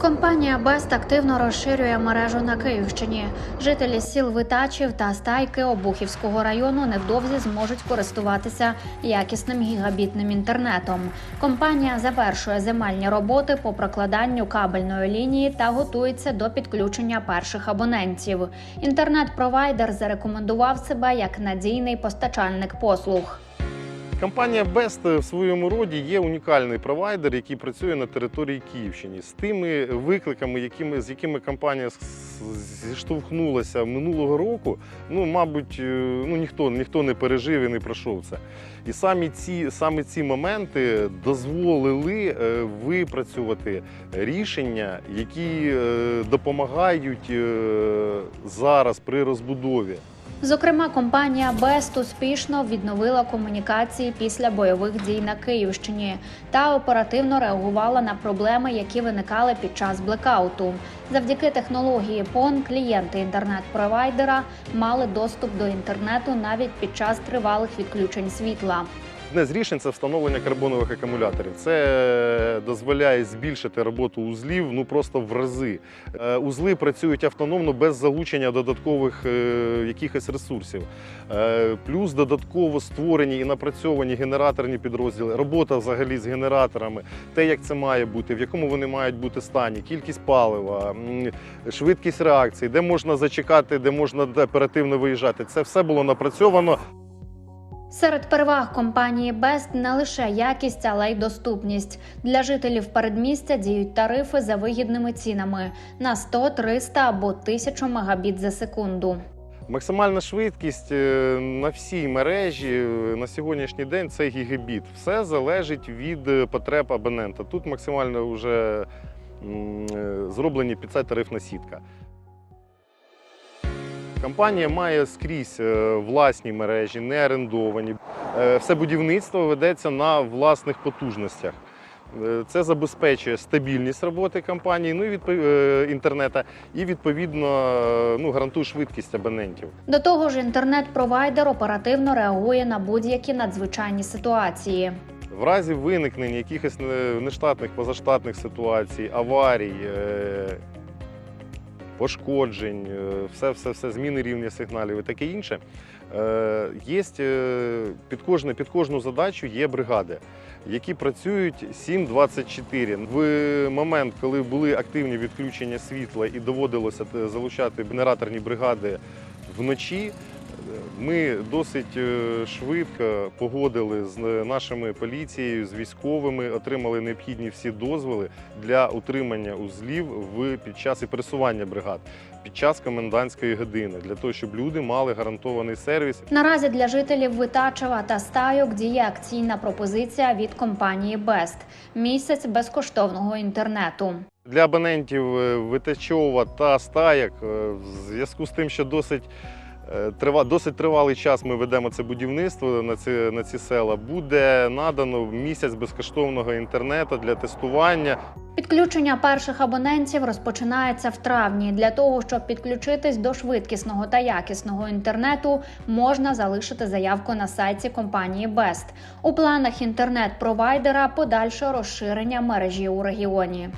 Компанія Бест активно розширює мережу на Київщині. Жителі сіл Витачів та Стайки Обухівського району невдовзі зможуть користуватися якісним гігабітним інтернетом. Компанія завершує земельні роботи по прокладанню кабельної лінії та готується до підключення перших абонентів. Інтернет-провайдер зарекомендував себе як надійний постачальник послуг. Компанія Best в своєму роді є унікальний провайдер, який працює на території Київщини. З тими викликами, якими, з якими компанія зіштовхнулася минулого року, ну, мабуть, е, ну, ніхто, ніхто не пережив і не пройшов це. І самі ці, саме ці моменти дозволили е, випрацювати рішення, які е, допомагають зараз при розбудові. Зокрема, компанія Бест успішно відновила комунікації після бойових дій на Київщині та оперативно реагувала на проблеми, які виникали під час блекауту. Завдяки технології PON клієнти інтернет-провайдера мали доступ до інтернету навіть під час тривалих відключень світла. Одне з рішень це встановлення карбонових акумуляторів. Це дозволяє збільшити роботу узлів ну просто в рази. Е, Узли працюють автономно без залучення додаткових е, якихось ресурсів. Е, Плюс додатково створені і напрацьовані генераторні підрозділи. Робота взагалі з генераторами, те, як це має бути, в якому вони мають бути стані, кількість палива, швидкість реакції, де можна зачекати, де можна оперативно виїжджати. Це все було напрацьовано. Серед переваг компанії Best не лише якість, але й доступність. Для жителів передмістя діють тарифи за вигідними цінами на 100, 300 або 1000 мегабіт за секунду. Максимальна швидкість е, на всій мережі е, на сьогоднішній день це гігабіт. Все залежить від е, потреб абонента. Тут максимально вже зроблені під це тарифна сітка. Компанія має скрізь е, власні мережі, не орендовані. Е, Все будівництво ведеться на власних потужностях. Е, Це забезпечує стабільність роботи компанії, ну і відпов... інтернета, і відповідно ну, гарантує швидкість абонентів. До того ж, інтернет-провайдер оперативно реагує на будь-які надзвичайні ситуації. В разі виникнення якихось нештатних, позаштатних ситуацій, аварій, е, пошкоджень, е, все, все, все, зміни рівня сигналів і таке інше. е, Є е, під, кожне, під кожну задачу є бригади, які працюють 7-24. В момент, коли були активні відключення світла і доводилося залучати генераторні бригади вночі. Ми досить е, швидко погодили з нашими поліцією, з військовими, отримали необхідні всі дозволи для утримання узлів в під час і пересування бригад під час комендантської години, для того, щоб люди мали гарантований сервіс. Наразі для жителів Витачева та Стайок діє акційна пропозиція від компанії Best – місяць безкоштовного інтернету. Для абонентів е, Витачова та Стаяк е, в зв'язку з тим, що досить е, трива, досить тривалий час ми ведемо це будівництво на ці, на ці села, буде надано місяць безкоштовного інтернету для тестування. Підключення перших абонентів розпочинається в травні. Для того, щоб підключитись до швидкісного та якісного інтернету, можна залишити заявку на сайті компанії Best. У планах інтернет-провайдера подальше розширення мережі у регіоні.